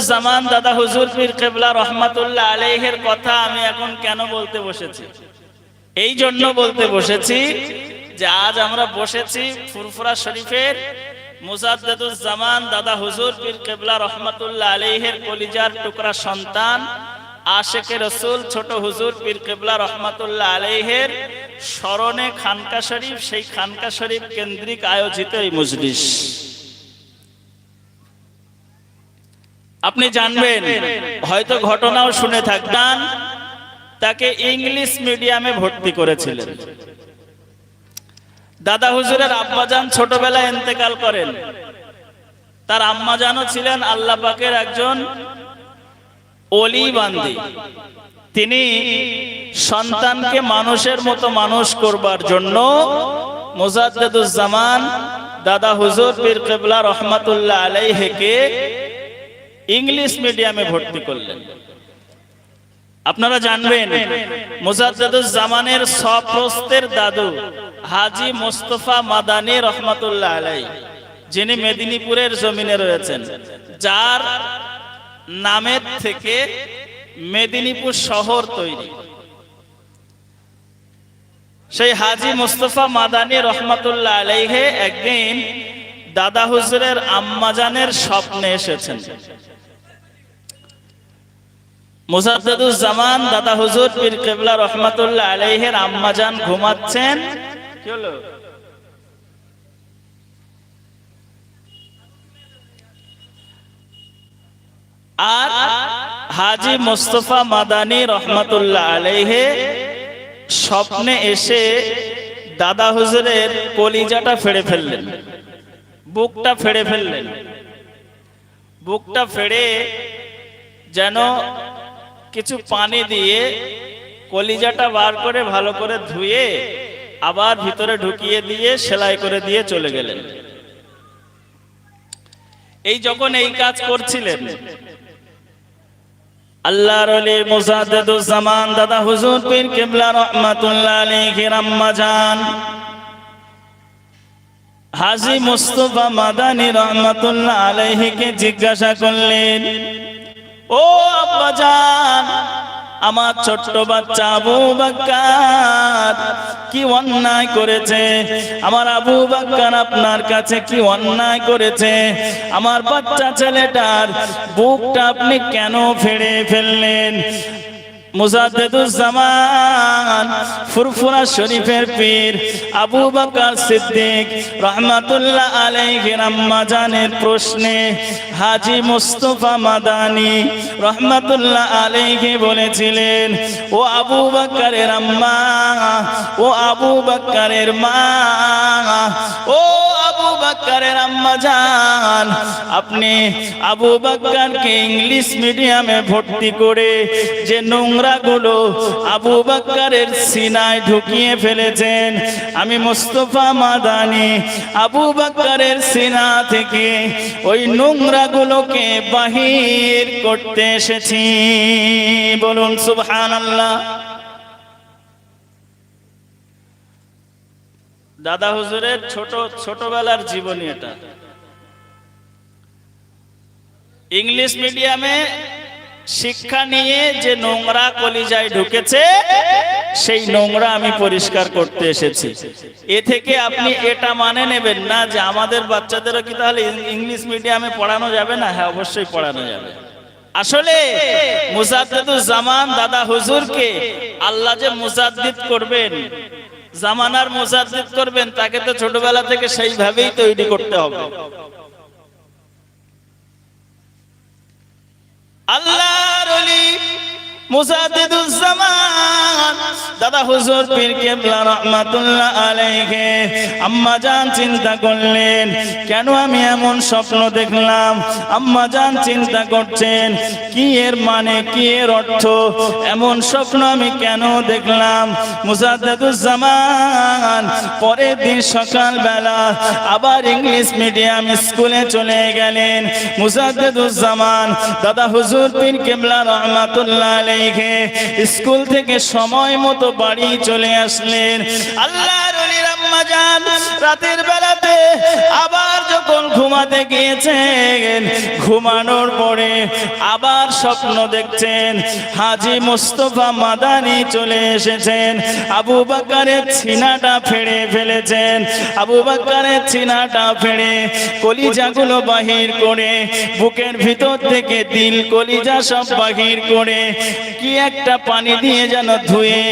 জামান দাদা হুজুর পীর কেবলা রহমাতুল্লাহ আলাইহের কথা আমি এখন কেন বলতে বসেছি? এই জন্য বলতে বসেছি যে আজ আমরা বসেছি ফুরফুরা শরীফের জামান দাদা হুজুর পীর কেবলা রহমাতুল্লাহ আলাইহের কলিজার টুকরা সন্তান আশেকে রসুল ছোট হুজুর পীর কেবলা রহমাতুল্লাহ আলাইহের স্মরণে খানকা শরীফ, সেই খানকা শরীফ কেন্দ্রিক আয়োজিত এই মজলিস। আপনি জানবেন, হয়তো ঘটনাও শুনে থাকবেন তাকে ইংলিশ মিডিয়ামে ভর্তি করেছিলেন। দাদা হুজুরের আব্বাজান ছোটবেলায় ইন্তেকাল করেন। তার আম্মাজানও ছিলেন আল্লাহ পাকের একজন অলি বান্দি। তিনি সন্তানকে মানুষের মতো মানুষ করবার জন্য মুজাদ্দুজ্জামান দাদা হুজুর পীর কেবলা রহমাতুল্লাহ আলাইহিকে ইংলিশ মিডিয়ামে ভর্তি করলেন। আপনারা জানবেন মুজাদ্দুজ্জামানের সপ্রস্তের দাদু হাজি মোস্তফা মাদানী রহমাতুল্লাহ আলাই যিনি মেদিনীপুরের জমিনে রয়েছেন, যার নামের থেকে মেদিনীপুর শহর তৈরি। সেই হাজি মুস্তফা মাদানী রহমাতুল্লাহ আলাইহে একদিন দাদা হুজুরের আম্মাজানের স্বপ্নে এসেছেন। মুজাদ্দুজ্জামান দাদা হুজুর পীর কেবলা রহমাতুল্লাহ আলাইহের আম্মাজান ঘুমাচ্ছেন। কি হলো? আর হাজি মোস্তফা মাদানী রহমাতুল্লাহ আলাইহে স্বপ্নে এসে দাদা হুজুরের কলিজাটা ফেড়ে ফেললেন। বুকটা ফেড়ে ফেললেন। বুকটা ফেড়ে যেন কিছু পানি দিয়ে কলিজাটা বার করে ভালো করে ধুয়ে আবার ভিতরে ঢুকিয়ে দিয়ে সেলাই করে দিয়ে চলে গেলেন। এই যখন এই কাজ করছিলেন, আল্লাহর ওলি মুজাদ্দুজ্জামান দাদা হুজুর পীর কিবলা রাহমাতুল্লাহ আলাইহির আম্মা জান হাজি মুস্তফা মাদানী রহমাতুল্লাহ আলাইহিকে জিজ্ঞাসা করলেন ও আব্বা জান, আমার ছোট্ট বাচ্চা আবু বাক্কার কি অন্যায় করেছে? আমার আবু বাক্কার আপনার কাছে কি অন্যায় করেছে? আমার বাচ্চা ছেলেটার বুকটা আপনি কেন ফেড়ে ফেললেন? ফুরফুরা শরীফের পীর আবু সিদ্দিক প্রশ্নে মাদানী বলেছিলেন, ও আবু বকরের আম্মা, ও আবু বকরের মা, ও আবু বকরের আম্মা জান আপনি আবু বাক্কারকে ইংলিশ মিডিয়ামে ভর্তি করে যে নোংরা গুলো আবু বকরের সিনায় ঢুকিয়ে ফেলেছেন, আমি মুস্তফা মাদানি আবু বকরের সিনা থেকে ওই নোংরা গুলোকে বাহির করতে এসেছি। বলুন, সুবহানাল্লাহ। দাদা হুজুরের ছোট, ছোটবেলার জীবনী এটা। ইংলিশ মিডিয়ামে শিক্ষা নিয়ে যে নোংরা কলিজায় ঢুকেছে, সেই নোংরা আমি পরিষ্কার করতে এসেছি। এ থেকে আপনি এটা মানে নেবেন না যে আমাদের বাচ্চাদেরও কি তাহলে ইংলিশ মিডিয়ামে পড়ানো যাবে না? হ্যাঁ অবশ্যই পড়ানো যাবে। আসলে মুজাদ্দুল জামান দাদা হুজুরকে আল্লাহ যে মুজাদ্দিদ করবেন জামানার মোসাজিদ করবেন তাকে তো ছোটবেলা থেকে সেইভাবেই তৈরি করতে হবে। আল্লাহর ওলি মুজাদ্দিদুজ্জামান। দাদা হুজুর পীর কেবলা রহমাতুল্লাহ আলাইহি। আম্মা জান চিন্তা করলেন, কেন আমি এমন স্বপ্ন দেখলাম? আম্মা জান চিন্তা করছেন, কি এর মানে কি এর অর্থ? এমন স্বপ্ন আমি কেন দেখলাম? মুজাদ্দিদুজ্জামান, পরের দিন সকালবেলা আবার ইংলিশ মিডিয়াম স্কুলে চলে গেলেন। মুজাদ্দিদুজ্জামান, দাদা হুজুর পীর কেবলা রহমাতুল্লাহ আলাইহি। স্কুল থেকে সময় মতো বাড়ি চলে আসলেন। আল্লাহ রাতের বেলাতে আবার যখন ঘুমাতে গিয়েছেন। ঘুমানোর পরে আবার স্বপ্ন দেখছেন। হাজি মুস্তফা মাদানি চলে এসেছেন। আবু বাকারের ছিনাটা ফেড়ে ফেলেছেন। আবু বাকারের ছিনাটা ফেড়ে কলিজাগুলো বাহির করে বুকের ভিতর থেকে দিল কলিজা সব বাহির করে কি একটা পানি দিয়ে যেন ধুয়ে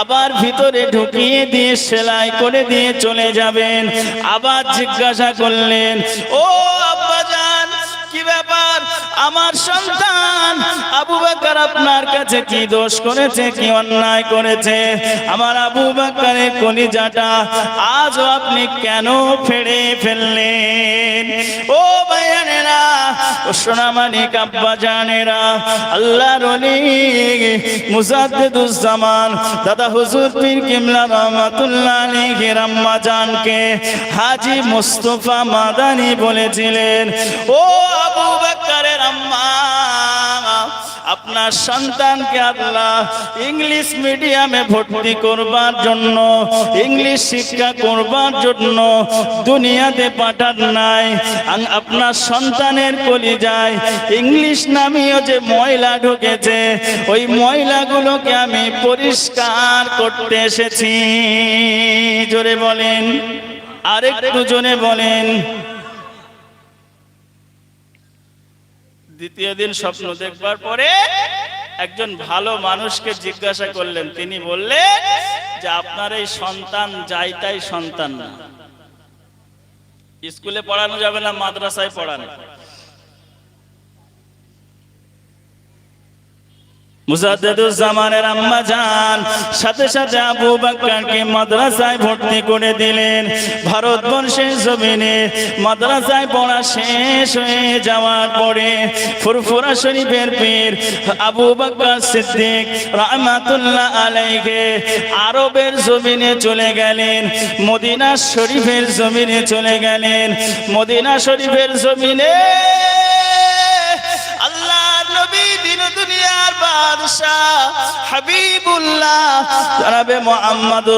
আবার ভিতরে ঢুকিয়ে দিয়ে সেলাই করে দিয়ে চলে যাবেন। আবার জিজ্ঞাসা করলেন ও আব্বাজান কি ব্যাপার? আমার সন্তান আবু বকর আপনার কাছে কি দোষ করেছে, কি অন্যায় করেছে? আমার আবু বকরের কলিজাটা আজও আপনি কেন ফেড়ে ফেললেন? ও ভাইয়ানেরা সোনামানিক আব্বা জানেরা আল্লাহ রলি মুজাদ্দিদুজ্জামান, দাদা হুজুর পীর কিমলা রহমাতুল্লাহ আলাইহি রাম্মা জানকে হাজী মুস্তফা মাদানি বলেছিলেন, ও আবু বকরের আম্মা। আপনার সন্তানকে আল্লাহ ইংলিশ মিডিয়ামে ভর্তি করবার জন্য, ইংলিশ শিক্ষা করবার জন্য দুনিয়াতে পাঠান নাই। আপনার সন্তানের কলি যায় ইংলিশ নামীয় যে ময়লা ঢুকেছে, ওই ময়লাগুলোকে আমি পরিষ্কার করতে এসেছি। জোরে বলেন, আরেকটু জোরে বলেন। দ্বিতীয় দিন স্বপ্ন দেখবার পরে একজন ভালো মানুষকে জিজ্ঞাসা করলেন। তিনি বললেন যে আপনার এই সন্তান যাই তাই সন্তান না। স্কুলে পড়ানো যাবে না মাদ্রাসায় পড়ানো। মুজাদ্দিদুজ্জামানের আম্মা জান সাথে সাথে আবু বকরকে মাদ্রাসায় ভর্তি করে দিলেন। ভারতবর্ষের জমিনে মাদ্রাসায় পড়া শেষ হয়ে যাওয়ার পরে ফুরফুরা শরীফের পীর আবু বকর সিদ্দিক রহমাতুল্লাহ আলাইকে আরবের জমিনে চলে গেলেন, মদিনা শরীফের জমিনে চলে গেলেন। মদিনা শরীফের জমিনে বাদশাহ হাবিবুল্লাহ, জনাবে মুহাম্মদ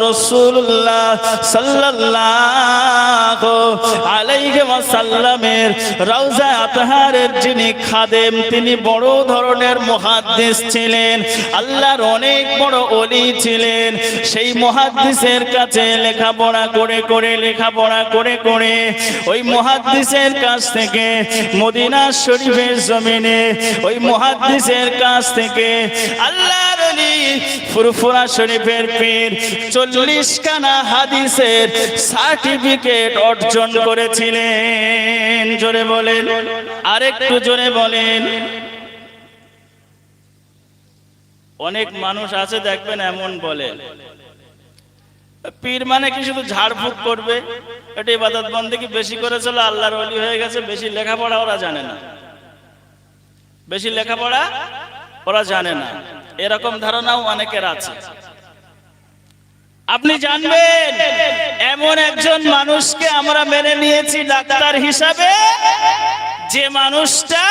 সাল্লাল্লাহু আলাইহি রওজা আতহারের যিনি খাদেম, তিনি বড় ধরনের মুহাদ্দিস ছিলেন, আল্লাহর অনেক বড় ওলি ছিলেন। সেই মুহাদ্দিসের কাছে লেখাপড়া করে করে, লেখাপড়া করে করে ওই মুহাদ্দিসের কাছ থেকে মদিনা শরীফের জমিনে, ওই মুহাদ্দিসের কাছ থেকে ফুরফুরা শরীফের পীর, চল্লিশ খানা হাদিসের সার্টিফিকেট অর্জন করেছিলেন। জোরে বলেন, আরেকটু জোরে বলেন। অনেক মানুষ আছে, দেখবেন এমন বলে। পীর মানে কি, শুধু ঝাড়ফুঁক করবে? এটা ইবাদত বন্দে কি বেশি করেছিল আল্লাহর অলি হয়ে গেছে? বেশি লেখাপড়া ওরা জানে না। বেশি লেখাপড়া ওরা জানে না। এরকম ধারণাও অনেকের আছে। আপনি জানবেন, এমন একজন মানুষকে আমরা মেনে নিয়েছি ডাক্তার হিসাবে, যে মানুষটা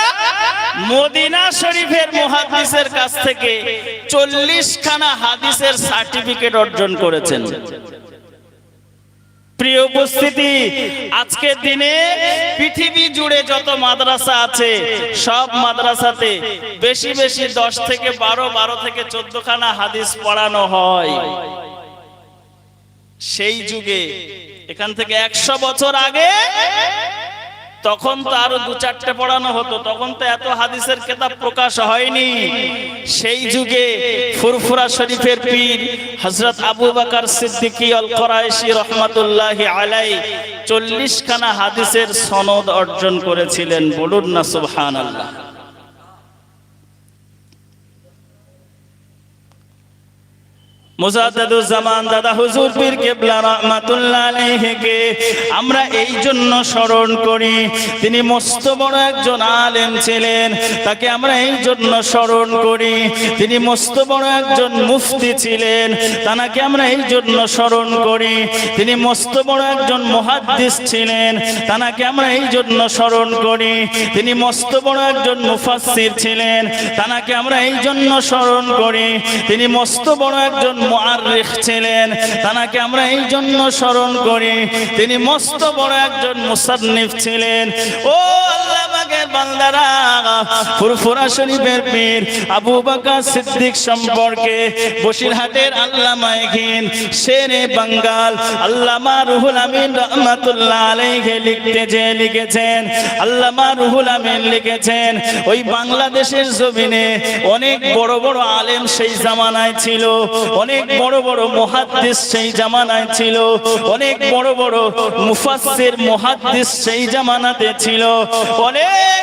মদিনা শরীফের মহাদিসের কাছ থেকে চল্লিশ খানা হাদিসের সার্টিফিকেট অর্জন করেছেন। প্রিয় উপস্থিতি, আজকের দিনে পৃথিবী জুড়ে যত মাদ্রাসা আছে, সব মাদ্রাসাতে বেশি বেশি দশ থেকে বারো বারো থেকে চোদ্দ খানা হাদিস পড়ানো হয়। সেই যুগে, এখান থেকে একশো বছর আগে তখন তো আরও দু চারটে পড়ানো হতো, তখন তো এত হাদিসের কেতাব প্রকাশ হয়নি। সেই যুগে ফুরফুরা শরীফের পীর হজরত আবু বাকার সিদ্দিকী অল কোরাইশি রহমাতুল্লাহ আলাই চল্লিশখানা হাদিসের সনদ অর্জন করেছিলেন, বলুন না সুবহানাল্লাহ। মুজাদ্দিদুজ্জামান দাদা হুজুর পীর কেবলা রাহমাতুল্লাহ আলাইহিকে, আমরা এই জন্য স্মরণ করি, তিনি মস্ত বড় একজন আলেম ছিলেন, তাকে আমরা এই জন্য স্মরণ করি, তিনি মস্ত বড় একজন মুফতি ছিলেন তাকে আমরা এই জন্য স্মরণ করি, তিনি মস্ত বড় একজন মুহাদ্দিস ছিলেন তাকে আমরা এই জন্য স্মরণ করি, তিনি মস্ত বড় একজন মুফাসসির ছিলেন তাকে আমরা এই জন্য স্মরণ করি, তিনি মস্ত বড় একজন মুআররিখ ছিলেন। তানাকে আমরা এই জন্য স্মরণ করি। তিনি মস্ত বড় একজন মুসান্নিফ ছিলেন। ও বান্দারা, ফুরফুরা শরীফের পীর আবু বকর সিদ্দিক সম্পর্কে বসিরহাটের আল্লামা এখিন শেরে বাঙ্গাল আল্লামা রুহুল আমিন রহমাতুল্লাহ আলাইহি লিখতে যে লিখেছেন, আল্লামা রুহুল আমিন লিখেছেন, ওই বাংলাদেশের জমিনে অনেক বড় বড় আলেম সেই জামানায় ছিল, অনেক বড় বড় মুহাদ্দিস সেই জামানায় ছিল, অনেক বড় বড় মুফাসসির মুহাদ্দিস সেই জামানাতে ছিল, অনেক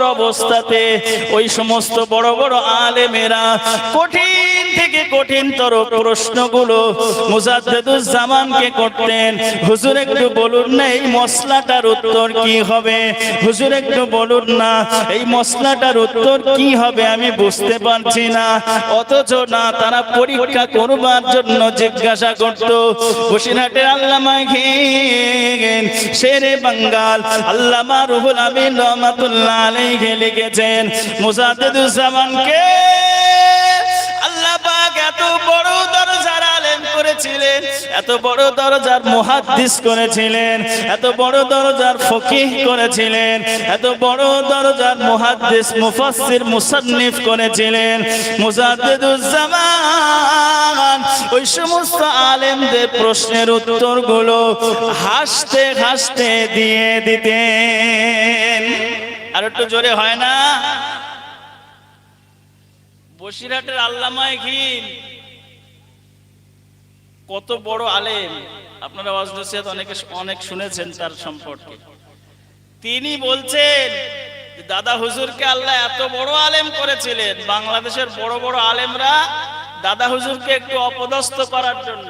অবস্থাতে ওই সমস্ত বড় বড় আলেমেরা কঠিন থেকে কঠিনতর প্রশ্নগুলো মুজাদ্দেদুজ্জামানকে করতেন। হুজুর, একটু বলুন না, এই মশলাটার উত্তর কি হবে? হুজুর, একটু বলুন না, এই মশলাটার উত্তর কি হবে? আমি বুঝতে পারছি না। অথচ না, তারা পরীক্ষা করবার জন্য জিজ্ঞাসা করত, বসিরহাটের আল্লামা ঘেন শেরে বাঙ্গাল, আল্লামা রুহুল আমিন রহমাতুল্লাহ আলাইহি লিখেছেন মুজাদ্দিদুজ্জামানকে আল্লাহ এত বড় দরজার আলেম করেছিলেন, এত বড় দরজার করেছিলেন, এত বড় দরজার ফকিহ করেছিলেন, এত বড় দরজার মুহাদ্দিস মুফাসসির মুসান্নিফ করেছিলেন। মুজাদ্দিদুজ্জামান ওই সমস্ত আলেমদের প্রশ্নের উত্তরগুলো হাসতে হাসতে দিয়ে দিতেন। আর একটু জোরে হয় না। বসিরহাটের আল্লামায় ঘিন কত বড় আলেম। আপনারা অনেকে অনেক শুনেছেন তার সম্পর্কে। তিনি বলছেন দাদা হুজুরকে আল্লাহ এত বড় আলেম করেছিলেন। বাংলাদেশের বড় বড় আলেমরা দাদা হুজুরকে একটু অপদস্থ করার জন্য।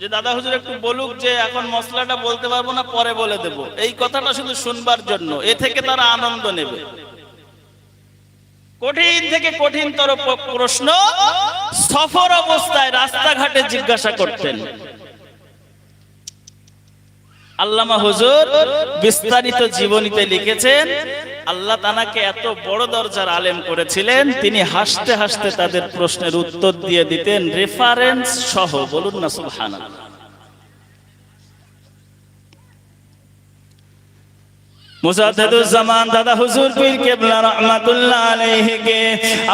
যে দাদা হুজুর একটু বলুক যে এখন মশলাটা বলতে পারব না, পরে বলে দেব। এই কথাটা শুধু শুনবার জন্য, এ থেকে তারা আনন্দ নেবে। কঠিন থেকে কঠিনতর প্রশ্ন, সফর অবস্থায় রাস্তাঘাটে জিজ্ঞাসা করতেন। আল্লামা হুজুর বিস্তারিত জীবনীতে লিখেছেন, আল্লাহ তানাকে এত বড় দরজার আলেম করেছিলেন, তিনি হাসতে হাসতে তাদের প্রশ্নের উত্তর দিয়ে দিতেন, রেফারেন্স সহ, বলুন না সুবহানাল্লাহ।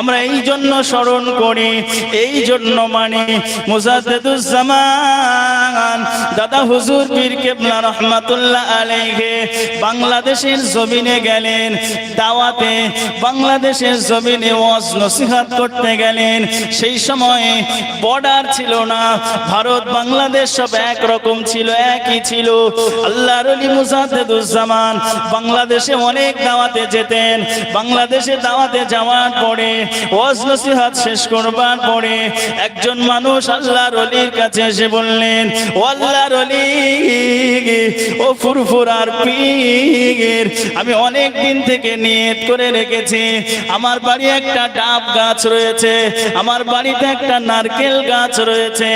আমরা এই জন্য স্মরণ করি, এই জন্য মানি মুজাদ্দেদুজ্জামান দাদা হুজুর পীর কেবলা রহমাতুল্লাহ আলাইহি, বাংলাদেশের জমিনে গেলেন, দাওয়াতে বাংলাদেশের জমিনে ওয়াজ নসিহত করতে গেলেন। সেই সময়ে বর্ডার ছিল না, ভারত বাংলাদেশ সব এক রকম ছিল, একই ছিল। আল্লাহর ওলি মুজাদ্দেদুজ্জামান বাংলাদেশে অনেক দাওয়াতে যেতেন। বাংলাদেশে দাওয়াতে যাওয়ার পরে, ওয়াজ নসিহত শেষ করবার পরে একজন মানুষ আল্লাহর ওলির কাছে এসে বললেন, ও আল্লাহর ও ফুরফুরার আমি অনেক দিন থেকে নিয়ত করে রেখেছি। আমার বাড়ি একটা ডাব গাছ রয়েছে। আমার বাড়িতে একটা নারকেল গাছ রয়েছে।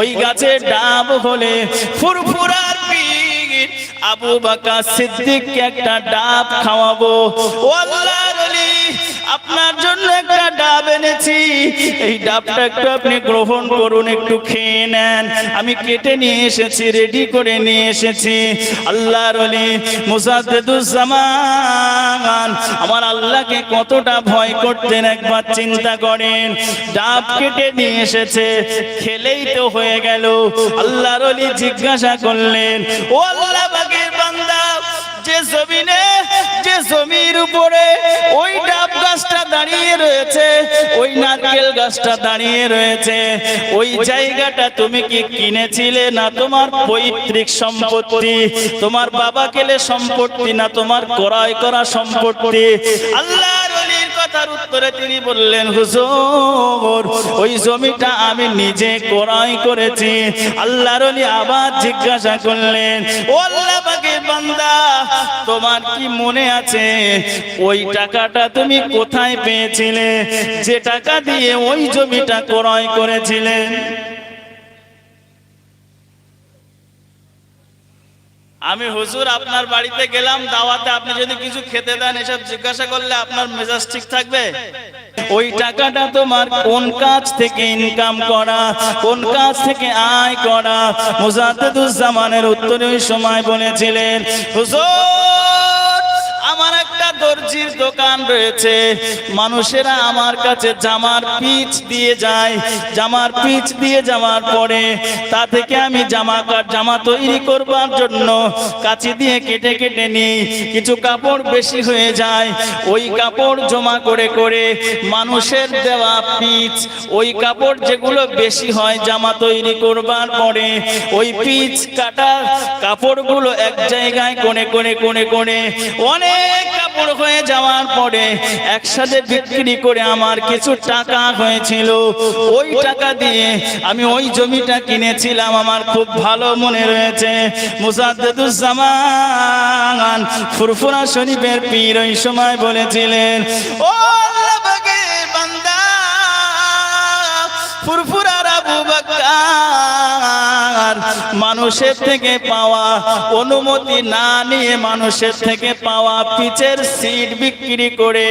ওই গাছে ডাব হলে ফুরফুরার পীর আবু বাকা সিদ্দিককে একটা ডাব খাওয়াবো। ও আল্লাহর ওলি আপনার জন্য একটা ডাব এনেছি। এই ডাবটা একটু আপনি গ্রহণ করুন, একটু খেয়ে নেন। আমি কেটে নিয়ে এসেছি রেডি করে নিয়ে এসেছি। আল্লাহর ওলি মুজাদ্দেদুজ্জামান, আমার আল্লাহকে কতটা ভয় করতেন একবার চিন্তা করেন। ডাব কেটে নিয়ে এসেছে, খেলেই তো হয়ে গেল। আল্লাহর ওলি জিজ্ঞাসা করলেন, ও আল্লাহ বাগের বান্দা, যে জমিনে যে জমির উপরে। ওই ডাব গাছটা দাঁড়িয়ে রয়েছে, ওই নারকেল গাছটা দাঁড়িয়ে রয়েছে। ওই জায়গাটা তুমি কি কিনেছিলে না তোমার পৈতৃক সম্পত্তি? তোমার বাবা কেলে সম্পত্তি না তোমার ক্রয় করা সম্পত্তি? আল্লাহর ওলির কথার উত্তরে তিনি বললেন, হুজুর, ওই জমিটা আমি নিজে করেছি। আবার জিজ্ঞাসা করলেন আল্লাহ বান্দা, তোমার কি মনে আছে? ওই টাকাটা তুমি কোথায় পেয়েছিলে? যে টাকা দিয়ে ওই জমিটা ক্রয় করেছিলেন আমি হুজুর, আপনার বাড়িতে গেলাম, দাওয়াতে আপনি যদি কিছু খেতে দেন, এসব জিজ্ঞাসা করলে আপনার মেজাজ ঠিক থাকবে? ওই টাকাটা তোমার কোন কাজ থেকে ইনকাম করা, কোন কাজ থেকে আয় করা? মুজাদুজ্জামানের উত্তরে সময় বলেছিলেন, হুজুর, আমার একটা দর্জির দোকান রয়েছে। মানুষেরা আমার কাছে জামার পিচ দিয়ে যায়। জামার পিচ দিয়ে যাওয়ার পরে তা থেকে আমি জামা জামা তৈরি করবার জন্য কাঁচি দিয়ে কেটে কেটে নিই। কিছু কাপড় বেশি হয়ে যায়। ওই কাপড় জমা করে করে মানুষের দেওয়া পিচ, ওই কাপড় যেগুলো বেশি হয় জামা তৈরি করবার পরে ওই পিচ কাটা কাপড়গুলো এক জায়গায় কোণে কোণে কোণে কোণে অনেক কাপড় হয়ে যাওয়ার পরে একসাথে বিক্রি করে আমার কিছু টাকা হয়েছিল। ওই টাকা দিয়ে আমি ওই জমিটা কিনেছিলাম, আমার খুব ভালো মনে রয়েছে। মুসাদ্দুজ্জামান ফুরফুরা শরীফের পীর ওই সময় বলেছিলেন, ও ফুরফুরার আবু বকর মানুষের থেকে পাওয়া, অনুমতি না নিয়ে মানুষের থেকে পাওয়া পিচের সিট বিক্রি করে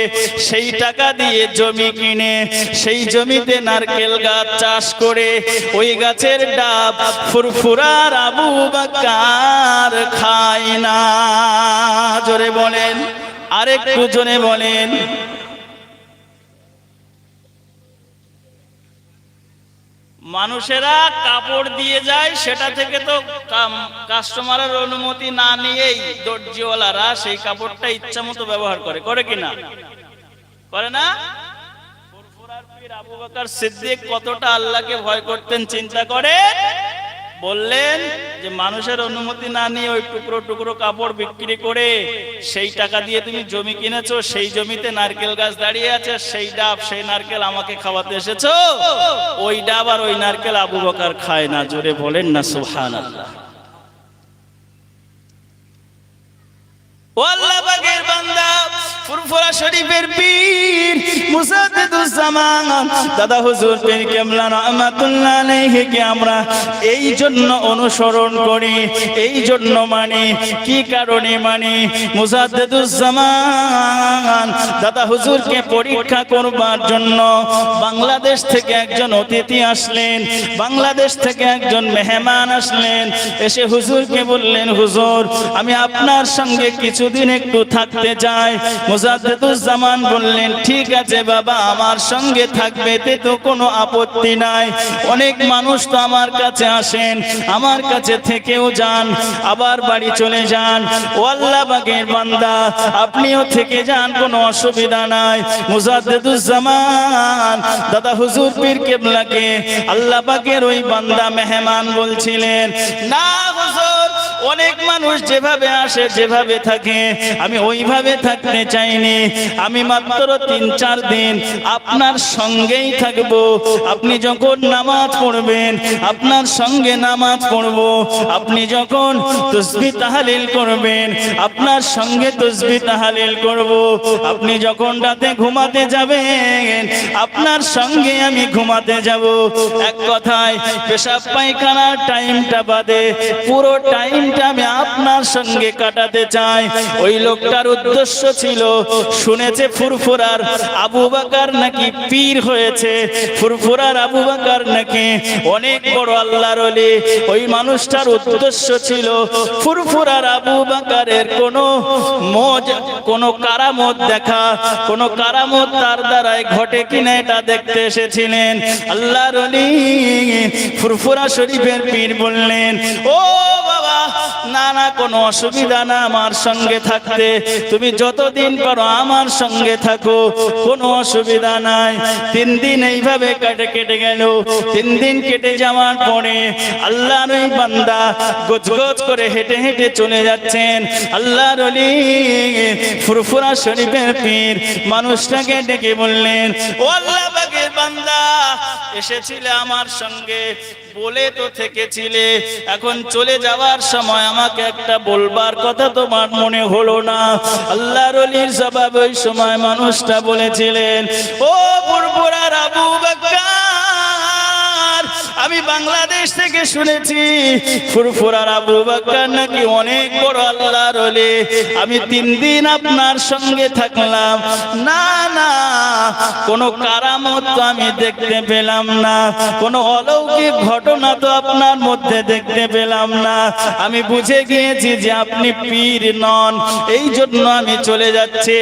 সেই টাকা দিয়ে জমি কিনে, সেই জমিতে নারকেল গাছ চাষ করে, ওই গাছের ডাব ফুরফুরার আবু বকর খায় না। জোরে বলেন, আরেকটু জোরে বলেন। মানুষেরা কাপড় দিয়ে যায়, সেটা থেকে তো কাস্টমারের অনুমতি না নিয়েই দর্জিওয়ালারা সেই কাপড়টা ইচ্ছা মতো ব্যবহার করে। করে কিনা করে না? সিদ্দিক কতটা আল্লাহকে ভয় করতেন, চিন্তা করে? বললেন যে মানুষের অনুমতি না নিয়ে ওই টুকরো টুকরো কাপড় বিক্রি করে সেই টাকা দিয়ে তুমি জমি কিনেছো, সেই জমিতে নারকেল গাছ দাঁড়িয়ে আছে, সেই ডাব, সেই নারকেল আমাকে খাওয়াতে এসেছ? ওই ডাব আর ওই নারকেল আবু বকার খায় না, জোরে বলেন না সুহান আল্লাহ ফুরফুরা শরীফের পীর মুসাদ্দিদুজ্জামান দাদা হুজুর পীর কেমলা রহমাতুল্লাহ আলাইহিকে আমরা এই জন্য অনুসরণ করি, এই জন্য মানি, কি কারণে মানি? মুসাদ্দিদুজ্জামান দাদা হুজুরকে পরীক্ষা করবার জন্য বাংলাদেশ থেকে একজন অতিথি আসলেন, বাংলাদেশ থেকে একজন মেহমান আসলেন, এসে হুজুরকে বললেন, হুজুর, আমি আপনার সঙ্গে কিছুদিন একটু থাকতে চাই। মুজাদ্দুজ্জামান বললেন, ঠিক আছে বাবা, আমার সঙ্গে থাকবে তে তো কোনো আপত্তি নাই। অনেক মানুষ তো আমার কাছে আসেন, আমার কাছে থেকেও যান, আবার বাড়ি চলে যান। ও আল্লাহ বাগের বান্দা, আপনিও থেকে যান, কোনো অসুবিধা নাই। মুজাদ্দুজ্জামান দাদা হুজুর পীর কেবলাকে আল্লাহ পাকের ওই বান্দা মেহমান বলছিলেন, না হুজুর অনেক মানুষ যেভাবে আসে, যেভাবে থাকে, আমি ওইভাবে থাকতে চাইনি। আমি মাত্র তিন, চার দিন আপনার সঙ্গেই থাকব। আপনি যখন নামাজ পড়বেন, আপনার সঙ্গে নামাজ পড়ব। আপনি যখন তসবি তাহালিল করবেন, আপনার সঙ্গে তসবি তাহালিল করব। আপনি যখন রাতে ঘুমাতে যাবেন, আপনার সঙ্গে আমি ঘুমাতে যাব। এক কথায়, পেশাব পায়খানার টাইমটা বাদে, পুরো টাইমটা আমি আপনার সঙ্গে কাটাতে চাই। ওই লোকটার উদ্দেশ্য ছিল, শুনেছে ফুরফুরার আবু বাকার নাকি পীর হয়েছে। ফুরফুরার আবু বাকার নাকি অনেক বড় আল্লাহর ওলি। ওই মানুষটার উদ্দেশ্য ছিল, ফুরফুরার আবু বাকারের কোনো মজ, কোনো কারামত দেখা। কোনো কারামত তার দ্বারাই ঘটে কিনা এটা দেখতে এসেছিলেন। আল্লাহর ওলি ফুরফুরা শরীফের পীর বললেন, ও বাবা না না, কোনো অসুবিধা না আমার সঙ্গে থাকতে। তুমি যতদিন পারো আমার সঙ্গে থাকো, কোনো অসুবিধা নাই। তিন দিন এইভাবে কেটে কেটে গেল। তিন দিন কেটে যাওয়ার পরে আল্লাহর ওই বান্দা গোছ করে হেঁটে হেঁটে চলে যাচ্ছেন। আল্লাহর অলি ফুরফুরা শরীফের পীর মানুষটাকে ডেকে বললেন, ও আল্লাহ বান্দা, এসেছিলে আমার সঙ্গে। বলে তো থেকেছিলে। এখন চলে যাওয়ার সময় আমাকে একটা বলবার কথা তোমার মনে হলো না। আল্লাহ রলির স্বভাব ওই সময় মানুষটা বলেছিলেন, ও পুরপুরার আবু বাক্কার আমি বাংলাদেশ থেকে শুনেছি, ফুরফুরার আবু বাক্কার নাকি অনেক বড় আল্লাহর অলি আমি তিন দিন আপনার সঙ্গে থাকলাম। না না, কোনো কারামত তো আমি দেখতে পেলাম না। কোনো অলৌকিক ঘটনা তো আপনার মধ্যে দেখতে পেলাম না। আমি বুঝে গিয়েছি যে আপনি পীর নন। এই জন্য আমি চলে যাচ্ছি।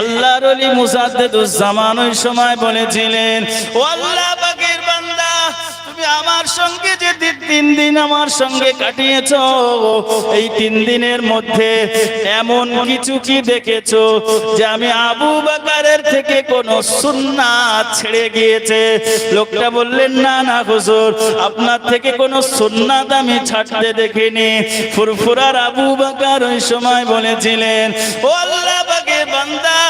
আল্লাহর অলি মুসাদ্দেদুজ্জামান ওই সময় বলেছিলেন, ও আল্লাহ আমার সঙ্গে যে তিন দিন আমার সঙ্গে কাটিয়েছ, এই তিন দিনের মধ্যে এমন কিছু কি দেখেছ যে আমি আবু বাকারের থেকে কোন সুন্নাত ছেড়ে গিয়েছে? লোকটা বললেন, না না হুজুর, আপনার থেকে কোন সুন্নাত আমি ছাড়তে দেখিনি। ফুরফুরার আবু বাকার ওই সময় বলেছিলেন বান্দা,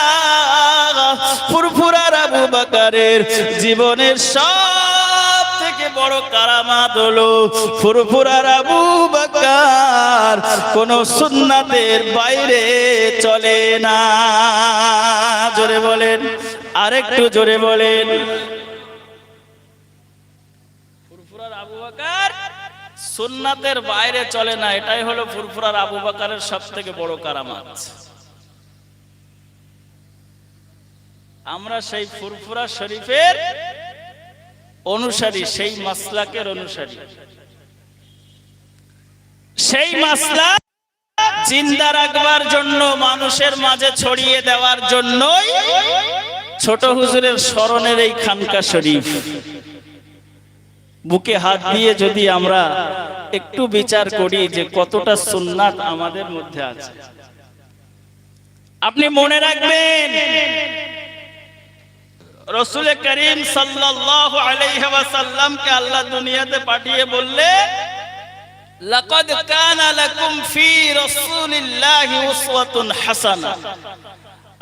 ফুরফুরার আবু বাকারের জীবনের সব বড় কারামাত হলো ফুরফুরার আবু বাকার। কোন সুন্নাতের বাইরে চলে না। জোরে বলেন, আরেকটু জোরে বলেন। ফুরফুরার আবু বাকার সুন্নাতের বাইরে চলে না, এটাই হলো ফুরফুরার আবু বাকারের সব থেকে বড় কারামাত। আমরা সেই ফুরফুরা শরীফের অনুসারী, সেই মাসলাকের অনুসারী। সেই মাসলা জিন্দা রাখবার জন্য, মানুষের মাঝে ছড়িয়ে দেওয়ার জন্যই ছোট হুজুরের স্মরণের এই খানকা শরীফ। বুকে হাত দিয়ে যদি আমরা একটু বিচার করি যে কতটা সুন্নাত আমাদের মধ্যে আছে। আপনি মনে রাখবেন রসুল করিম ওয়াসাল্লামকে আল্লাহ দুনিয়াতে পাঠিয়ে বললে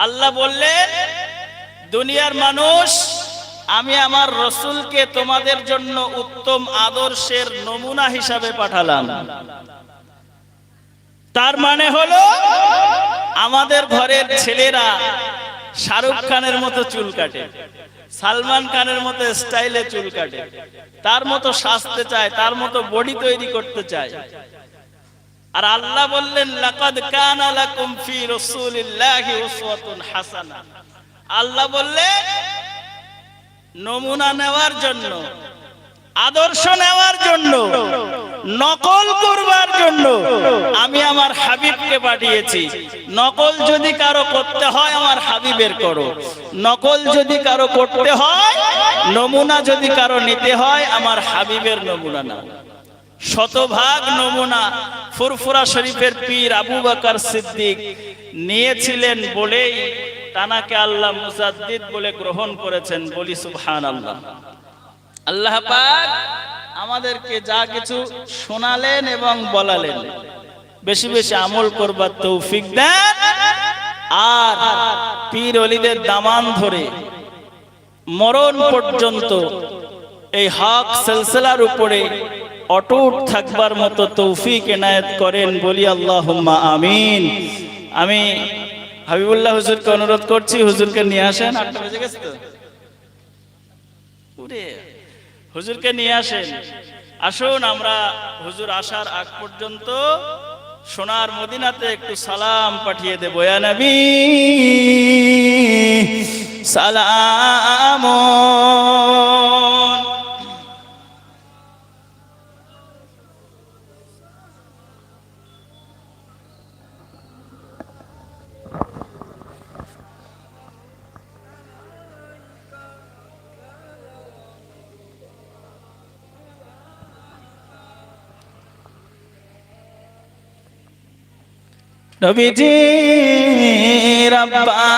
আল্লাহ দুনিয়ার মানুষ, আমি আমার রসুলকে তোমাদের জন্য উত্তম আদর্শের নমুনা হিসাবে পাঠালাম। তার মানে হলো, আমাদের ঘরের ছেলেরা শাহরুখ খানের মতো চুল কাটে, সালমান খানের মতো স্টাইলে চুল কাটে, তার মতো সাজতে চায়, তার মতো বডি তৈরি করতে চায়। আর আল্লাহ বললেন, লাকাদ কানা লাকুম ফি রাসূলিল্লাহি উসওয়াতুন হাসানা। আল্লাহ বললেন, নমুনা নেওয়ার জন্য আদর্শ নেওয়ার জন্য, নকল করবার জন্য আমি আমার হাবিবকে পাঠিয়েছি। নকল যদি কারও করতে হয়, আমার হাবিবের করো। নকল যদি কারও করতে হয়, নমুনা যদি কারও নিতে হয়, আমার হাবিবের নমুনা না। শতভাগ নমুনা ফুরফুরা শরীফের পীর আবু বকর সিদ্দিক নিয়েছিলেন বলেই তানাকে আল্লাহ মুজাদ্দিদ বলে গ্রহণ করেছেন বলি সুবহান আল্লাহ আল্লাহ পাক আমাদেরকে যা কিছু শোনালেন এবং বলালেন। বেশি বেশি আমল করবার তৌফিক দেন। আর পীর অলিদের দামান ধরে মরণ পর্যন্ত এই হক সিলসিলার উপরে অটুট থাকবার মতো তৌফিক এনায়েত করেন বলি আল্লাহ আমিন। আমি হাবিবুল্লাহ হুজুরকে অনুরোধ করছি, হুজুরকে নিয়ে আসেন। আটটা বেজে গেছে তো? হুজুরকে নিয়ে আসেন। আসুন, আমরা হুজুর আসার আগ পর্যন্ত সোনার মদিনাতে একটু সালাম পাঠিয়ে দেবো। নবী, সালাম নবীজি রাব্বা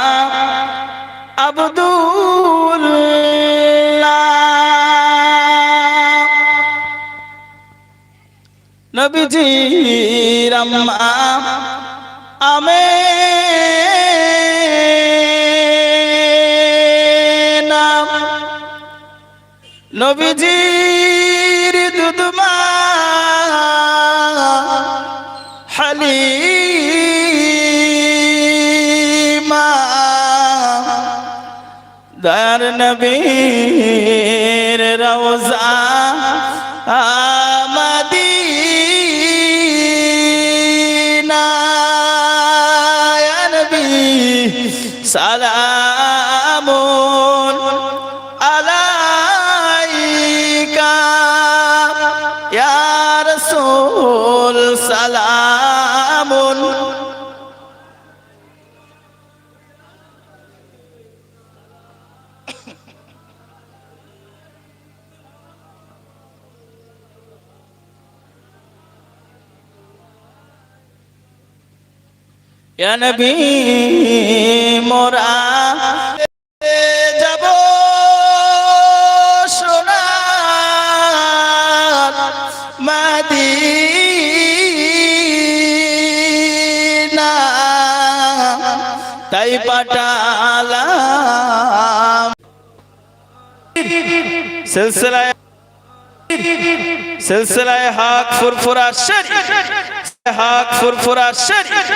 আব্দুল্লাহ। নবীজি রাম্মা আমে নাম দার নবীর রওজা। ইয়া নবী, মোরা যাব। সোনার মাদিনা। তাই পাঠালাম। সিলসিলায় সিলসিলায় হক ফুরফুরা শরীফ। হক ফুরফুরা শরীফ।